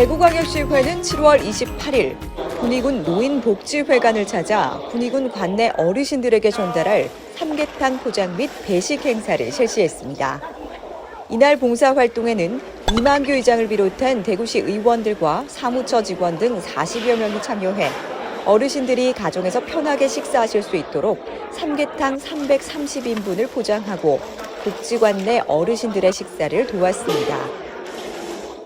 대구광역시의회는 7월 28일 군의군 노인복지회관을 찾아 군의군 관내 어르신들에게 전달할 삼계탕 포장 및 배식 행사를 실시했습니다. 이날 봉사활동에는 이만규 의장을 비롯한 대구시 의원들과 사무처 직원 등 40여 명이 참여해 어르신들이 가정에서 편하게 식사하실 수 있도록 삼계탕 330인분을 포장하고 복지관 내 어르신들의 식사를 도왔습니다.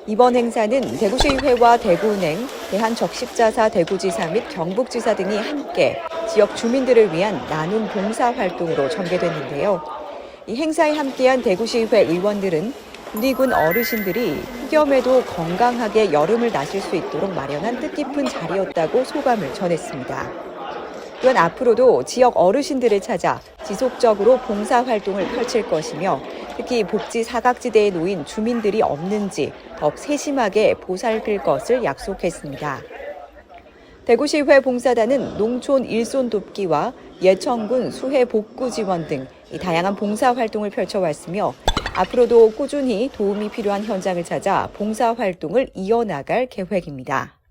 이번 행사는 대구시의회와 대구은행, 대한적십자사 대구지사 및 경북지사 등이 함께 지역 주민들을 위한 나눔 봉사 활동으로 전개됐는데요. 이 행사에 함께한 대구시의회 의원들은 군의군 어르신들이 폭염에도 건강하게 여름을 나실 수 있도록 마련한 뜻깊은 자리였다고 소감을 전했습니다. 또한 앞으로도 지역 어르신들을 찾아 지속적으로 봉사 활동을 펼칠 것이며 특히 복지 사각지대에 놓인 주민들이 없는지 더욱 세심하게 보살필 것을 약속했습니다. 대구시회 봉사단은 농촌 일손 돕기와 예천군 수해 복구 지원 등이 다양한 봉사 활동을 펼쳐왔으며 앞으로도 꾸준히 도움이 필요한 현장을 찾아 봉사 활동을 이어나갈 계획입니다.